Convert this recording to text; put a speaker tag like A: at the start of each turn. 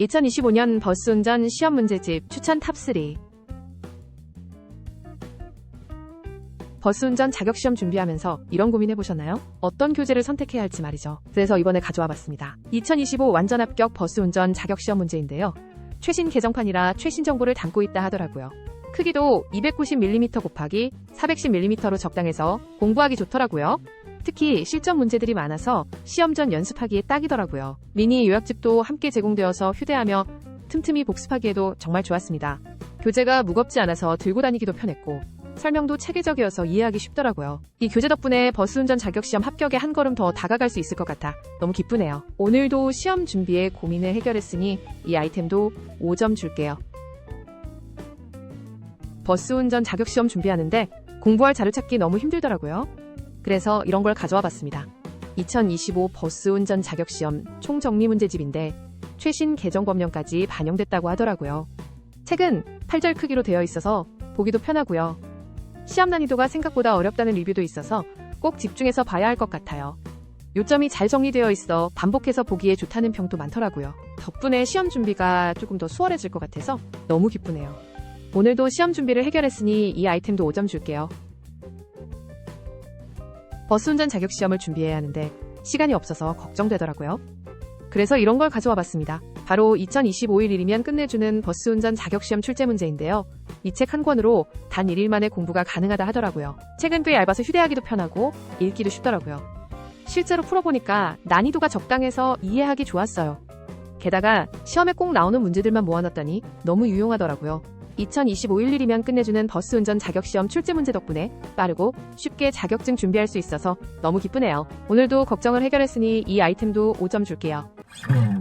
A: 2025년 버스 운전 시험 문제집 추천 탑3 버스 운전 자격시험 준비하면서 이런 고민 해보셨나요? 어떤 교재를 선택해야 할지 말이죠. 그래서 이번에 가져와 봤습니다. 2025 완전 합격 버스 운전 자격시험 문제인데요. 최신 개정판이라 최신 정보를 담고 있다 하더라고요. 크기도 290mm 곱하기 410mm로 적당해서 공부하기 좋더라고요. 특히 실전 문제들이 많아서 시험 전 연습하기에 딱이더라고요. 미니 요약집도 함께 제공되어서 휴대하며 틈틈이 복습하기에도 정말 좋았습니다. 교재가 무겁지 않아서 들고 다니기도 편했고 설명도 체계적이어서 이해하기 쉽더라고요. 이 교재 덕분에 버스 운전 자격시험 합격에 한 걸음 더 다가갈 수 있을 것 같아 너무 기쁘네요. 오늘도 시험 준비에 고민을 해결했으니 이 아이템도 5점 줄게요. 버스 운전 자격시험 준비하는데 공부할 자료 찾기 너무 힘들더라고요. 그래서 이런 걸 가져와 봤습니다. 2025 버스 운전 자격 시험 총정리 문제집인데 최신 개정 법령까지 반영됐다고 하더라고요. 책은 8절 크기로 되어 있어서 보기도 편하고요. 시험 난이도가 생각보다 어렵다는 리뷰도 있어서 꼭 집중해서 봐야 할 것 같아요. 요점이 잘 정리되어 있어 반복해서 보기에 좋다는 평도 많더라고요. 덕분에 시험 준비가 조금 더 수월해질 것 같아서 너무 기쁘네요. 오늘도 시험 준비를 해결했으니 이 아이템도 5점 줄게요. 버스 운전 자격 시험을 준비해야 하는데 시간이 없어서 걱정되더라고요. 그래서 이런 걸 가져와 봤습니다. 바로 2025일 일이면 끝내주는 버스 운전 자격 시험 출제 문제인데요. 이 책 한 권으로 단 1일 만에 공부가 가능하다 하더라고요. 책은 꽤 얇아서 휴대하기도 편하고 읽기도 쉽더라고요. 실제로 풀어보니까 난이도가 적당해서 이해하기 좋았어요. 게다가 시험에 꼭 나오는 문제들만 모아놨더니 너무 유용하더라고요. 2025일 일이면 끝내주는 버스 운전 자격시험 출제 문제 덕분에 빠르고 쉽게 자격증 준비할 수 있어서 너무 기쁘네요. 오늘도 걱정을 해결했으니 이 아이템도 5점 줄게요.
B: 음,